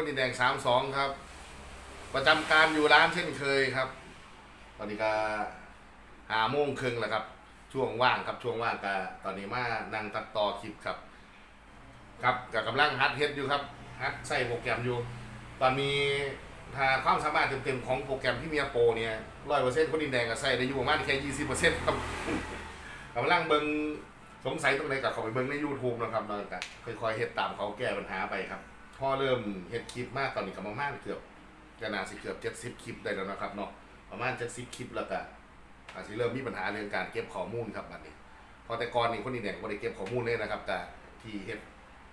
คนดินแดงสามสองครับ ประจำการอยู่ร้านเช่นเคยครับ ตอนนี้ก็หาโมงครึ่งแล้วครับ ช่วงว่างครับช่วงว่างก็ตอนนี้มานั่งตัดต่อคลิปครับ ครับกับกำลังฮัดเฮ็ดอยู่ครับฮัดใส่โปรแกรมอยู่ ตอนนี้ถ้าความสามารถเต็มๆของโปรแกรมที่เมียโปรเนี่ยร้อยเปอร์เซ็นต์คนดินแดงก็ใส่ได้อยู่ประมาณแค่ยี่สิบเปอร์เซ็นต์ครับกำลังเบิงสงสัยตรงไหนกับเขาไปเบิ้งใน YouTube นะครับนอนกันค่อยๆเฮ็ดตามเขาแก้ปัญหาไปครับ พ่อเริ่มเฮ็ดคลิปมากตอนนี้ก็ประมาณเกือบจะน่าสิเกือบเจ็ดสิบคลิปได้แล้วนะครับเนาะประมาณเจ็ดสิบคลิปแล้วก็อาจจะเริ่มมีปัญหาเรื่องการเก็บข้อมูลครับบัดนี้พอแต่ก่อนนี่คนนี้เนี่ยบ่ได้เก็บข้อมูลเลยนะครับแต่ที่เฮ็ด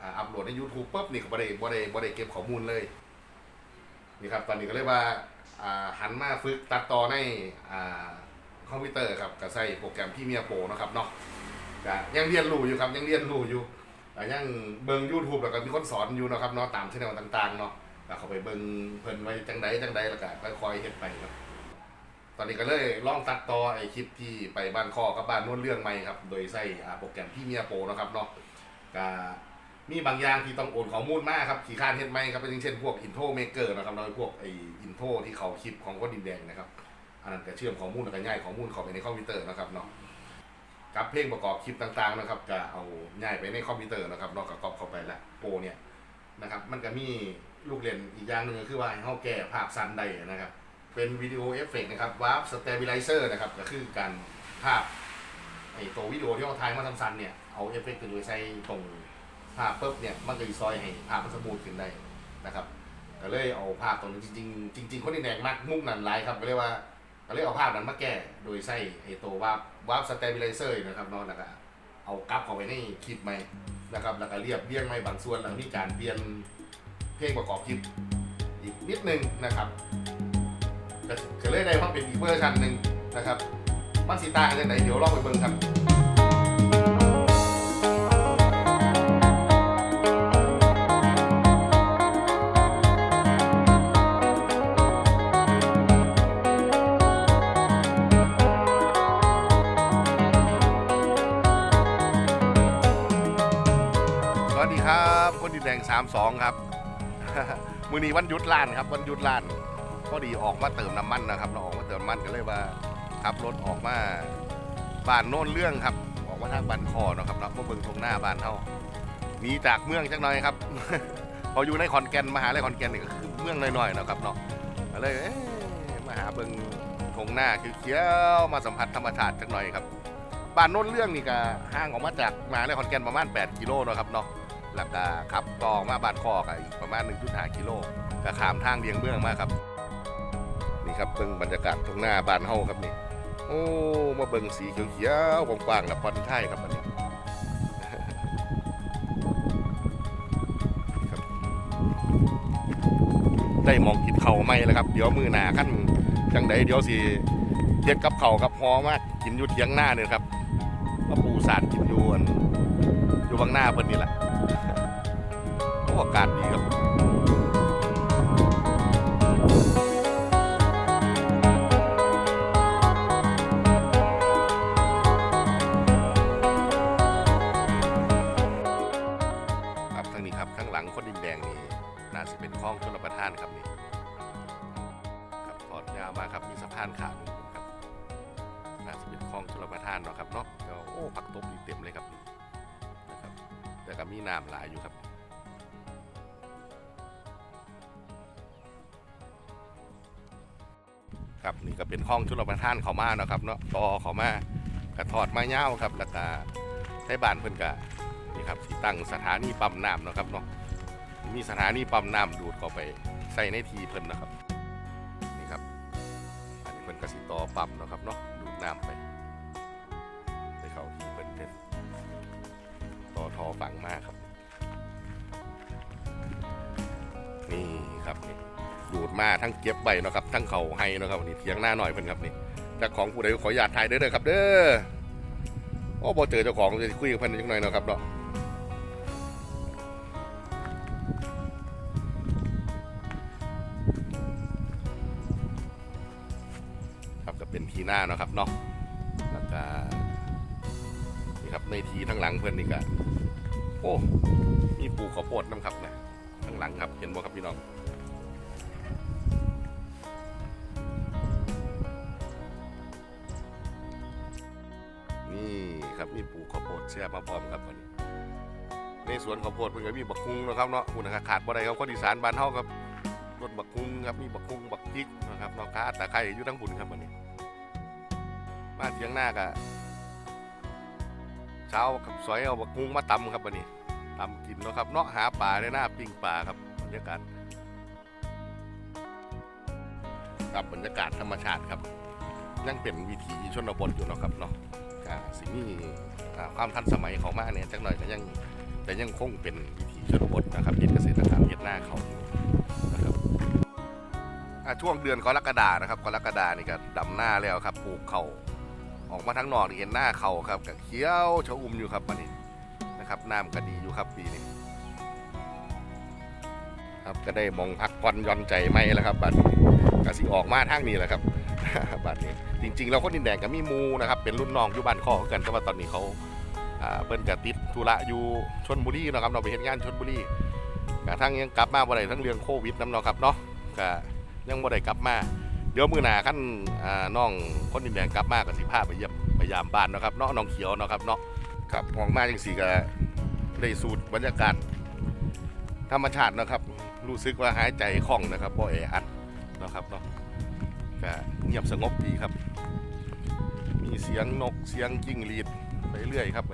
อ่าอัปโหลดใน YouTube ปุ๊บนี่ก็บ่ได้บ่ได้บ่ได้เก็บข้อมูลเลยนี่ครับตอนนี้ก็เลยกว่าอ่าหันมาฝึกตัดต่อในอ่าคอมพิวเตอร์ครับก็ใช้โปรแกรมพี่เมียโปรนะครับเนาะก็ยังเรียนรู้อยู่ครับยังเรียนรู้อยู่ แต่ยังเบิ่ง YouTube แล้วก็มีคนสอนอยู่เนาะครับเนาะตามช่องต่างๆเนาะแล้วเขาไปเบิ่งเพิ่นไว้จังใดจังใดแล้วก็ค่อยๆเฮ็ดไปครับตอนนี้ก็เลยลองตัดต่อไอ้คลิปที่ไปบ้านคอกับบ้านโน้นเรื่องใหม่ครับ โดยใช้อ่โปรแกรมพี่เมียโปรนะครับเนาะก็มีบางอย่างที่ต้องโอนข้อมูลมากครับขี่ข้านเฮ็ดไหมครับเป็นอย่างเช่นพวกอินโทรเมเกอร์นะครับเราพวกไอ้อินโทรที่เขาคลิปของคนดินแดงนะครับ อันนั้นก็เชื่อมข้อมูลแล้วก็ง่ายข้อมูลเข้าไปในคอมพิวเตอร์นะครับเนาะ กับเพลงประกอบคลิปต่างๆนะครับจะเอาง่ายไปในคอมพิวเตอร์นะครับนอกจากกรอบเข้าไปแล้วโปรเนี่ยนะครับ มันก็มีลูกเล่นอีกอย่างหนึ่งก็คือว่าให้เขาแก้ภาพสั้นได้นะครับ เป็นวิดีโอเอฟเฟกต์นะครับวาร์ปสเตเบลไลเซอร์นะครับก็คือการภาพไอตัววิดีโอที่เราถ่ายมาสั้นๆเนี่ยเอาเอฟเฟกต์ตัวใส่ตรงภาพปุ๊บเนี่ยมันก็จะซอยให้ภาพมันสมูทขึ้นได้นะครับก็เลยเอาภาพตรงนี้จริง ๆ จริง ๆ คนที่แดงมากมุ่งนั่นไลายครับก็เรียกว่า ก็เลยเอาภาพนั้นมาแก้โดยใช้ไอ้ตัววาร์ปวาร์ปสเตเบลไลเซอร์นะครับเนาะแล้วก็เอากลับเข้าไปในคลิปใหม่นะครับแล้วก็เรียบเรียงใหม่บางส่วนแล้วมีการเปลี่ยนเพลงประกอบคลิปอีกนิดนึงนะครับก็เลยได้มาเป็นอีกเวอร์ชันหนึ่งนะครับมันสีตางกันจังไหนเดี๋ยวลองไปเบิ่งครับ ครับคนดินแดง 32 ครับ มือนี้วันหยุดล้านครับวันหยุดล้านพอดีออกมาเติมน้ำมันนะครับ เราออกมาเติมน้ำมันก็เลยว่าขับรถออกมาบ้านโน่นเรื่องครับ ออกมาทางบ้านคอนะครับเนาะมาเบิ่งตรงหน้าบ้านเฮาหนีจากเมืองจักหน่อยครับพออยู่ในขอนแก่นมหาลัยขอนแก่นนี่ก็คือเมืองน้อยๆเนาะครับเนาะเลยเอ๊ะมาหาเบิ่งทงหน้าคือเขียวมาสัมผัสธรรมชาติจักหน่อยครับบ้านโน้นเรื่องนี่ก็ห่างออกมาจากมหาลัยขอนแก่นประมาณ 8 กิโลนะครับเนาะ แล้วก็ขับต่อมาบานคอกอีกประมาณ 1.5กิโลก็ขามทางเลียงเมืองมาครับ นี่ครับเบิ่งบรรยากาศตรงหน้าบ้านเฮาครับนี่โอ้มาเบิ่งสีเขียวๆกว้างๆแล้วผ่อนคลายครับอันนี้ได้มองกินเข่าไหมแล้วครับ เดี๋ยวมือหนาขั้นจังใดเดี๋ยวสิเทียบกับเข่ากับหอมากกินอยู่เทียงหน้าเนี่ยครับก็ปูสาดกินอยู่อันอยู่บางหน้าเพิ่นนี่แหละ อ้อากาศดีครับครับทางนี้ครับข้างหลังคนดินแดงนี่น่าจะเป็นคลองชลประทานครับนี่ครับถอดยาวมากครับมีสะพานขาดอยู่ครับน่าจะเป็นคลองชลประทานเนาะครับเนาะโอ้ผักตบนี่เต็มเลยครับนะครับ แต่ก็มีน้ำหลายอยู่ครับ ครับ นี่ก็เป็นห้องชุลประทานเขามาเนาะครับเนาะต่อเขามากระถอดไม้เงาครับ แล้วก็ใช้บานเพิ่นก็นี่ครับสิตั้งสถานีปั๊มน้ำนะครับเนาะมีสถานีปั๊มน้ำดูดเข้าไปใส่ในทีเพิ่นนะครับนี่ครับ อันนี้เพิ่นกสิต่อปั๊มเนาะครับเนาะดูดน้ำไปไปเข้าทีเพิ่นเป็นต่อทอฝังมากครับ นี่ครับนี่ ดูดมาทั้งเก็บใบนาะครับทั้งเขาให้เนาะครับนี่เทียงหน้าหน่อยเพิ่นครับนี่เจ้าของผู้ใดขออนุญาตถ่ายเด้อเด้อครับ เด้อโอ้บ่เจอเจ้าของจะคุยกับเพิ่นจักหน่อยเนาะครับเนาะครับก็เป็นทีหน้าเนาะครับเนาะแล้วก็นี่ครับในทีทั้งหลังเพิ่นนี่ก็โอ้มีปลูกข้าวโพดน้ำครับนะข้างหลังครับเห็นบ่ครับพี่น้อง ครับมีปลูกข้าวโพดแช่มาพร้อมครับวันนี้ในสวนข้าวโพดเพิ่นก็มีบักฮุงนะครับเนาะคุณนะครับขาดบ่ได้ครับคนอีสานบ้านเฮาครับรถบักฮุงครับมีบักฮุงบักพริกนะครับเนาะขาตะไคร้อยู่ทั้งบุญครับวันนี้บ้าเทียงหน้าก็เช้ากับซอยเอาบักฮุงมาตำครับวันนี้ตำกินเนาะครับเนาะหาปลาในหน้าปิ้งปลาครับบรรยากาศครับบรรยากาศธรรมชาติครับยังเป็นวิถีชนบทอยู่เนาะครับเนาะ สิ่งนี้อ่ความทันสมัยของมาเนี่ยจักหน่อยก็ยังแต่ยังคงเป็นวิถีชนบทนะครับเฮ็ดเกษตรกรรมเฮ็ดหน้าเขานะครับช่วงเดือนกรกฎานะครับกรกฎานี่ก็ดำหน้าแล้วครับปลูกเขาออกมาทั้งนอกนี่เห็นหน้าเขาครับกับเขียวชะอุ่มอยู่ครับวันนี้นะครับน้ำก็ดีอยู่ครับปีนี้ครับก็ได้มองพักผ่อนย่อนใจไม่แล้วครับบัดก็สิออกมาทางนี้แหละครับ บัดนี้ จริงๆเราคนดินแดงก็มีมูนะครับ เป็นรุ่นน้องอยู่บ้านข้อกันแต่ว่าตอนนี้เขาเพิ่นก็ติดธุระอยู่ชนบุรีนะครับเราไปเฮ็ดงานชนบุรีกระทั่งยังกลับมาบ่ได้ทั้งเรื่องโควิดนำเนาะครับเนาะก็ยังบ่ได้กลับมา เดี๋ยวมือหนาคันน้องคนดินแดงกลับมาก็สิพาไปเยี่ยมไปยามบ้านนะครับเนาะน้องเขียวเนาะครับเนาะครับออกมาจังซี่ก็ได้สูตรบรรยากาศธรรมชาตินะครับ รู้สึกว่าหายใจคล่องนะครับบ่แออัดเนาะครับเนาะก็ เงียบสงบดีครับ มีเสียงนกเสียงจิ้งหรีดไปเรื่อยครับ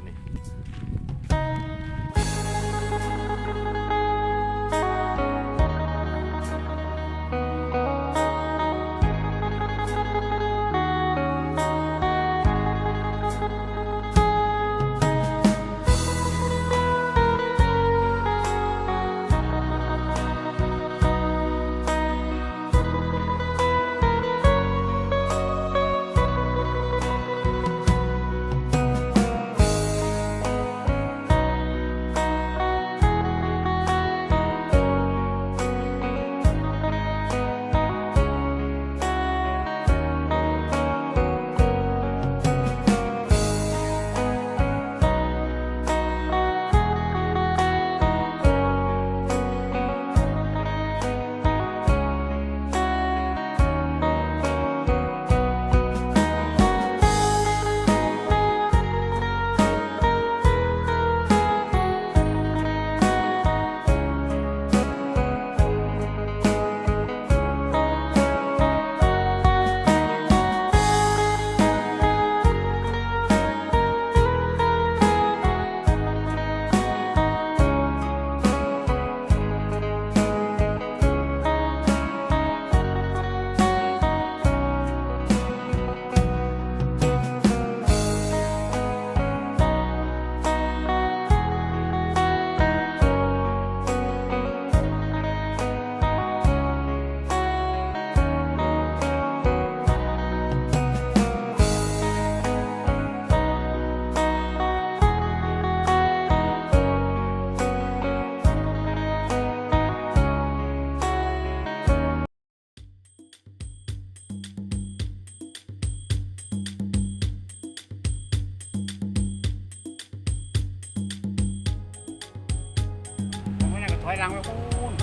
อยหลังไปพูน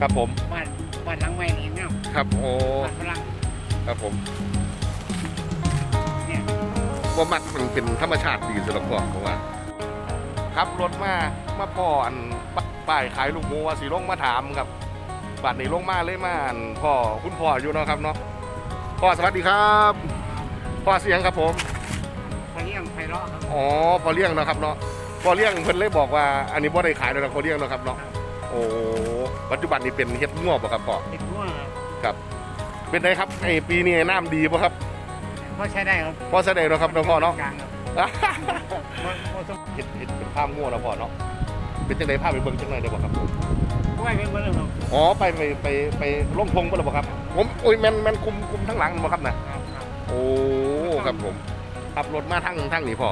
ครับผม บ้านบ้านหลังใหม่นี่เนาะครับโอ้บ้านฝรั่งครับผมเนี่ยว่ามันมันเป็นธรรมชาติดีสำหรับพ่อผมว่าขับรถมามาพ่ออันปป้ายขายลูกหมูว่าสีลงมาถามครับบัดนี้ลงมาเลยมาอันพ่อคุณพ่ออยู่เนาะครับเนาะพ่อสวัสดีครับพ่อเสียงครับผมพอเลี้ยงไพเราะครับอ๋อพอเลี้ยงเนาะครับเนาะพอเลี้ยงเพิ่นเลยบอกว่าอันนี้บ่ได้ขายแล้วนะพอเลี้ยงเนาะครับเนาะ โอ้ปัจจุบันนี้เป็นเฮ็ดง่วบ่ครับพ่อติดหัวครับ เป็นไงครับไอ้ปีนี้น้ำดีป่ะครับพอใช้ได้ครับพอแสดงเนาะครับเนาะพ่อเนาะกลางครับบ่บ่ต้องเฮ็ดเฮ็ดเป็นภาพง่วแล้วพ่อเนาะเป็นจังไดภาพไปเบิ่งจังไดได้บ่ครับผมไหวไปหมดแล้วครับอ๋อไปไปไปไปลงพงบ่ล่ะบ่ครับ ผมโอ้ยแม่นแม่นคุมคุมทั้งหลังบ่ครับน่ะครับครับโอ้ครับผมขับรถมาทั้งทั้งนี่พ่อ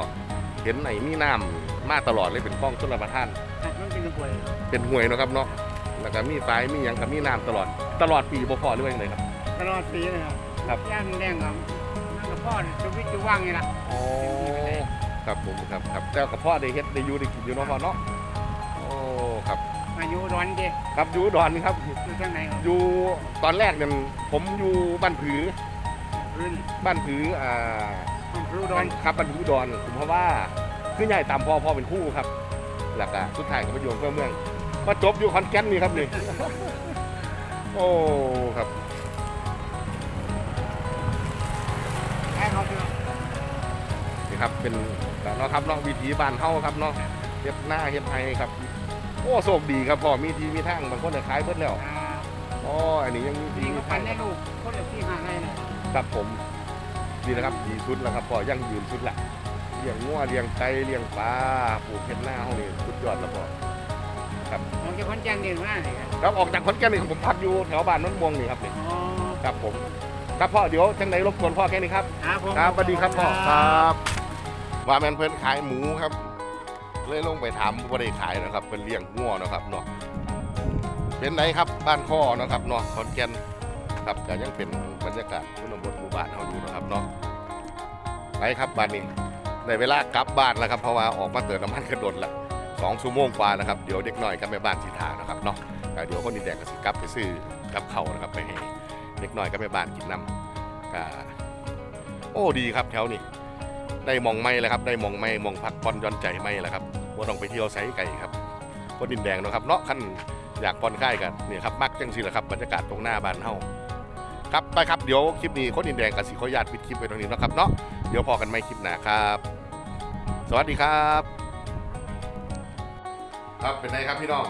เห็นไหนมีน้ำมาตลอดเลยเป็นคลองชลประทาน ครับมันเป็นป่วยเป็นห้วยเนาะครับเนาะแล้วก็มีฝายมีหยังกับมีน้ำตลอด ตลอดปีบ่พอหรือว่าจังไดครับ ตลอดปีเลยครับครับ ย่านแดงครับนั่นก็พ่อชีวิตจะว่างไงล่ะอ๋อครับผมครับครับแต่กับพ่อได้เฮ็ดได้อยู่ได้กินอยู่เนาะพ่อเนาะโอ้ครับอายุร้อนดิครับอยู่อุดอนครับ อยู่ทางไหนครับอยู่ตอนแรกเนี่ยผมอยู่บ้านผือพื้นบ้านผืออ่าของครูร้อน ครับบ้านผืออุดอนผมเพราะว่าขึ้นใหญ่ตามพ่อพ่อเป็นครู่ครับ แล้วก็สุดท้ายก็มาอยู่อำเพื่อเมืองมาจบอยู่คอนแก่นนี่ครับนี่ โอ้ครับแค่เขาเถอะนี่ครับเป็นเนาะครับเนาะวิถีบ้านเฮาครับเนาะเฮ็ดหน้าเฮ็ดไฮครับ โอ้โชคดีครับพ่อมีทีมีทางบางคนก็ขายเบิดแล้วอ่าอ๋ออันนี้ยังมีทีนี่มีก็ทาปังนได้ลูกคนละที่ห่างไงเนี่ยครับผมดีนะครับดีสุดแล้วครับพ่อยังยืนสุดละ เลี้ยงงัวเลี้ยงไก่เลี้ยงปลาปลูกเฮ็ดหน้าเฮานี่สุดยอดแล้วพ่อของเจ้าคนแจ้งเด่นมากเลยครับครับออกจากขอนแก่นนี่ผมพักอยู่แถวบ้านนนท์ม่วงนี่ครับนี่อ๋อครับผมครับพ่อเดี๋ยวจังไหนรบกวนพ่อแค่นี้ครับ ครับผมครับสวัสดีครับพ่อครับว่าแมนเพิ่นขายหมูครับ เลยลงไปถามบ่ได้ขายนะครับ เป็นเลี้ยงงัวเนาะครับเนาะเป็นไหนครับบ้านข้อเนาะครับเนาะขอนแก่นครับก็ยังเป็นบรรยากาศชนบทหมู่บ้านเฮาอยู่เนาะครับเนาะไปครับบ้านนี้ ได้เวลากลับบ้านแล้วครับเพราะว่าออกมาเติมน้ำมันกระโดดละสองชั่วโมงกว่านะครับเดี๋ยวเด็กหน้อยกับแม่บ้านสีทางนะครับเนาะเดี๋ยวคนดินแดงก็สิกลับไปซื้อกับเขานะครับไปให้เด็กหน้อยกับแม่บ้านกินน้ำก็โอ้ดีครับแถวนี้ได้มองไม่แล้วครับได้มองไม่มองพักผ่อนย่อนใจไม่แล้วครับว่าต้องไปเที่ยวไซไก่ครับคนดินแดงนะครับเนาะขั้นอยากผ่อนคลายกันเนี่ยครับมักจังสิแหละครับบรรยากาศตรงหน้าบ้านเฮาครับไปครับเดี๋ยวคลิปนี้คนดินแดงกับสิขออนุญาตปิดคลิปไปตรงนี้นะครับเนาะ เดี๋ยวพอกันไม่คลิปหนาครับ สวัสดีครับ ครับเป็นไงครับพี่น้อง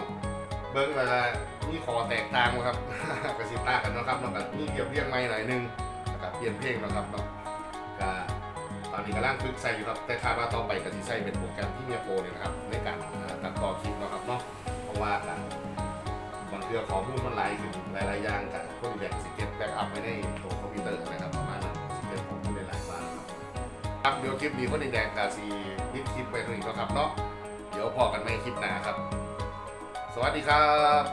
เบิ้งเวลานี่คอแตกต่างครับกระสิบตากันนะครับเนาะกับนี่เกี่ยวเรียงไม่หน่อยนึงแล้วกับเปลี่ยนเพลงนะครับเนาะก็ตอนนี้กำลังฝึกใส่อยู่ครับแต่คาดว่าต่อไปก็จะใส่เป็นโปรแกรมที่เมียโปรเนี่ยนะครับในการตัดต่อคลิปนะครับเนาะเพราะว่าการบางเรื่องของมูลมันหลายถึงหลายๆอย่างกันก็มีแบบสเก็ตแบ็กอัพไว้ในตัวคอมพิว ครับเดี๋ยวคลิปนี้ก็ดีแดงกาซีพิดคลิปไปตรงนี้เนาะครับเนาะเดี๋ยวพอกันในคลิปหน้าครับ สวัสดีครับ